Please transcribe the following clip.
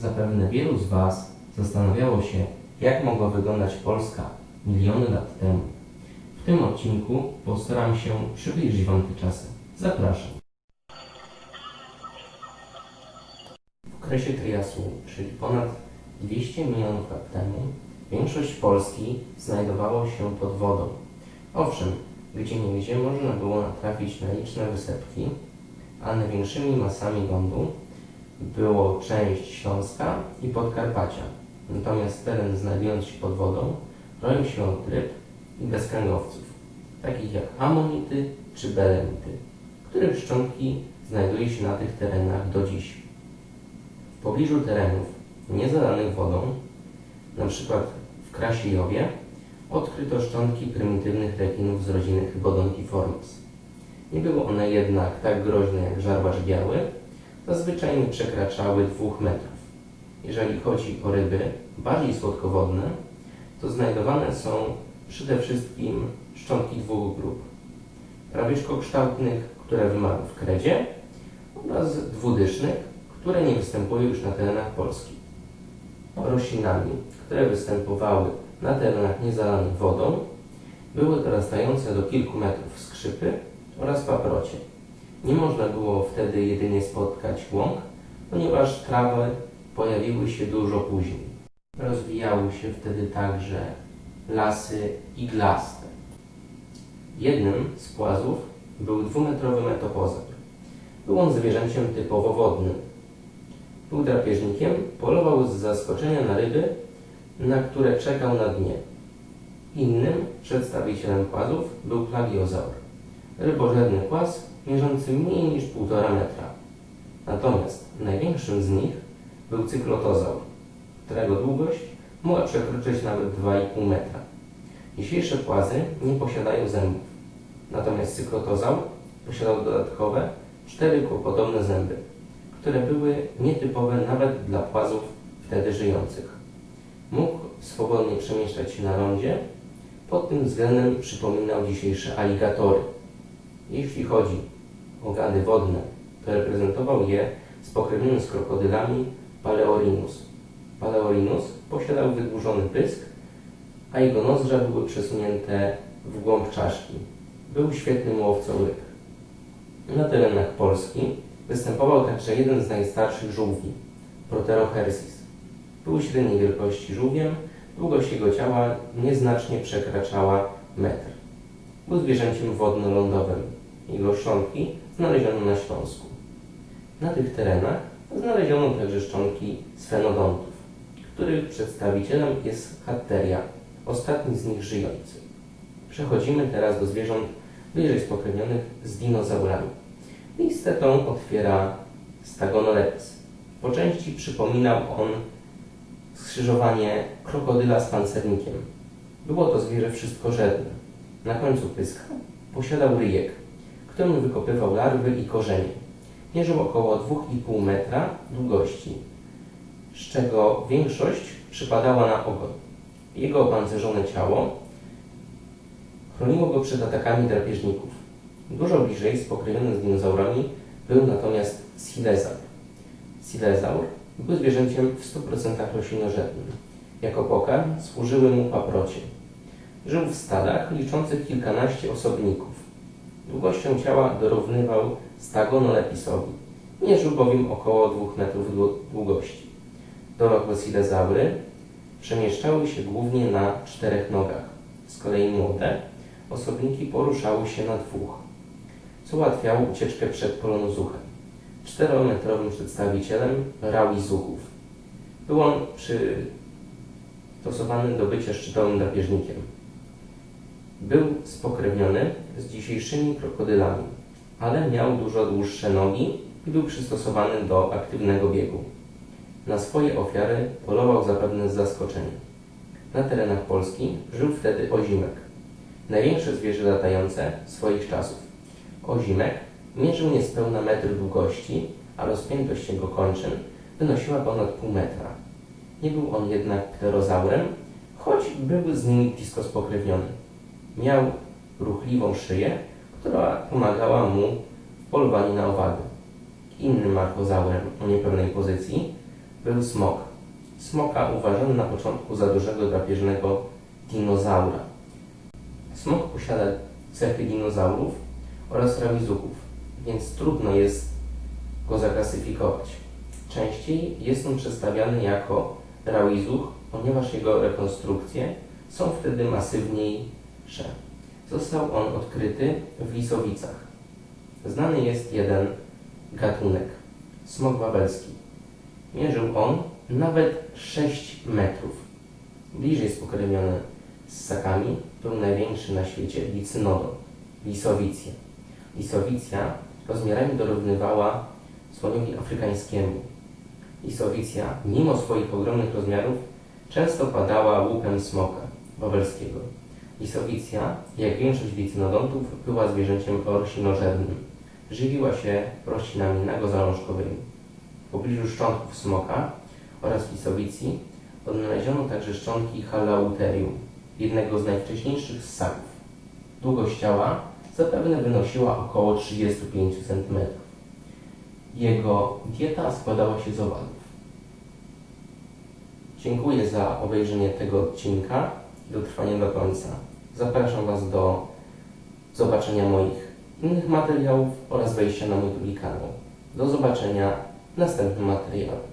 Zapewne wielu z Was zastanawiało się, jak mogła wyglądać Polska miliony lat temu. W tym odcinku postaram się przybliżyć Wam te czasy. Zapraszam. W okresie Triasu, czyli ponad 200 milionów lat temu, większość Polski znajdowało się pod wodą. Owszem, gdzie niegdzie można było natrafić na liczne wysepki, a największymi masami lądu było część Śląska i Podkarpacia. Natomiast teren znajdując się pod wodą roił się od ryb i bezkręgowców, takich jak amonity czy belemity, których szczątki znajduje się na tych terenach do dziś. W pobliżu terenów niezalanych wodą, przykład w Krasijowie, odkryto szczątki prymitywnych rekinów z rodziny Hypodontiformis. Nie były one jednak tak groźne jak żarłacz biały, zazwyczaj nie przekraczały dwóch metrów. Jeżeli chodzi o ryby bardziej słodkowodne, to znajdowane są przede wszystkim szczątki dwóch grup. Prawieszkokształtnych, które wymarły w kredzie oraz dwudysznych, które nie występują już na terenach Polski. Roślinami, które występowały na terenach niezalanych wodą, były dorastające do kilku metrów skrzypy oraz paprocie. Nie można było wtedy jedynie spotkać łąk, ponieważ trawy pojawiły się dużo później. Rozwijały się wtedy także lasy iglaste. Jednym z płazów był dwumetrowy metopozer. Był on zwierzęciem typowo wodnym. Był drapieżnikiem, polował z zaskoczenia na ryby, na które czekał na dnie. Innym przedstawicielem płazów był plagiozaur, rybożerny płaz mierzący mniej niż 1,5 metra. Natomiast największym z nich był cyklotozaur, którego długość mogła przekroczyć nawet 2,5 metra. Dzisiejsze płazy nie posiadają zębów, natomiast cyklotozaur posiadał dodatkowe cztery kłopodobne zęby, które były nietypowe nawet dla płazów wtedy żyjących. Mógł swobodnie przemieszczać się na lądzie, pod tym względem przypominał dzisiejsze aligatory. Jeśli chodzi gady wodne, to reprezentował je spokrewniony z krokodylami Paleorinus. Paleorinus posiadał wydłużony pysk, a jego nozdrza były przesunięte w głąb czaszki. Był świetnym łowcą ryb. Na terenach Polski występował także jeden z najstarszych żółwi, Proterohersis. Był średniej wielkości żółwiem, długość jego ciała nieznacznie przekraczała metr. Był zwierzęciem wodno-lądowym. Jego szczątki znaleziono na Śląsku. Na tych terenach znaleziono także szczątki sfenodontów, których przedstawicielem jest Hatteria, ostatni z nich żyjący. Przechodzimy teraz do zwierząt bliżej spokrewnionych z dinozaurami. Listę tą otwiera Stagonolepis. Po części przypominał on skrzyżowanie krokodyla z pancernikiem. Było to zwierzę wszystkożerne. Na końcu pyska posiadał ryjek, którym wykopywał larwy i korzenie. Mierzył około 2,5 metra długości, z czego większość przypadała na ogon. Jego opancerzone ciało chroniło go przed atakami drapieżników. Dużo bliżej spokrewniony z dinozaurami był natomiast Silezaur. Silezaur był zwierzęciem w 100% roślinożernym. Jako pokarm służyły mu paprocie. Żył w stadach liczących kilkanaście osobników. Długością ciała dorównywał stagonolepisowi. Mierzył bowiem około 2 metrów długości. Dorosłe silezaury przemieszczały się głównie na czterech nogach. Z kolei młode osobniki poruszały się na dwóch, co ułatwiało ucieczkę przed polonozuchem. Czterometrowym przedstawicielem rauizuchów. Był on przystosowany do bycia szczytowym drapieżnikiem. Był spokrewniony z dzisiejszymi krokodylami, ale miał dużo dłuższe nogi i był przystosowany do aktywnego biegu. Na swoje ofiary polował zapewne z zaskoczenia. Na terenach Polski żył wtedy ozimek, największe zwierzę latające swoich czasów. Ozimek mierzył niespełna metr długości, a rozpiętość jego kończyn wynosiła ponad pół metra. Nie był on jednak pterozaurem, choć był z nimi blisko spokrewniony. Miał ruchliwą szyję, która pomagała mu w polowaniu na owady. Innym marchozaurem o niepełnej pozycji był smok. Smoka uważano na początku za dużego drapieżnego dinozaura. Smok posiada cechy dinozaurów oraz rawizuchów, więc trudno jest go zaklasyfikować. Częściej jest on przedstawiany jako rawizuch, ponieważ jego rekonstrukcje są wtedy masywniejsze. Został on odkryty w Lisowicach. Znany jest jeden gatunek, smok wawelski. Mierzył on nawet 6 metrów. Bliżej spokrewniony z ssakami był największy na świecie licynodon, lisowicja. Lisowicja rozmiarami dorównywała słoniowi afrykańskiemu. Lisowicja, mimo swoich ogromnych rozmiarów, często padała łupem smoka wawelskiego. Lisowicja, jak większość licynodontów, była zwierzęciem roślinożernym. Żywiła się roślinami nagozalążkowymi. W pobliżu szczątków smoka oraz lisowicji odnaleziono także szczątki halauterium, jednego z najwcześniejszych ssaków. Długość ciała zapewne wynosiła około 35 cm. Jego dieta składała się z owadów. Dziękuję za obejrzenie tego odcinka i dotrwanie do końca. Zapraszam Was do zobaczenia moich innych materiałów oraz wejścia na mój kanał. Do zobaczenia w następnym materiale.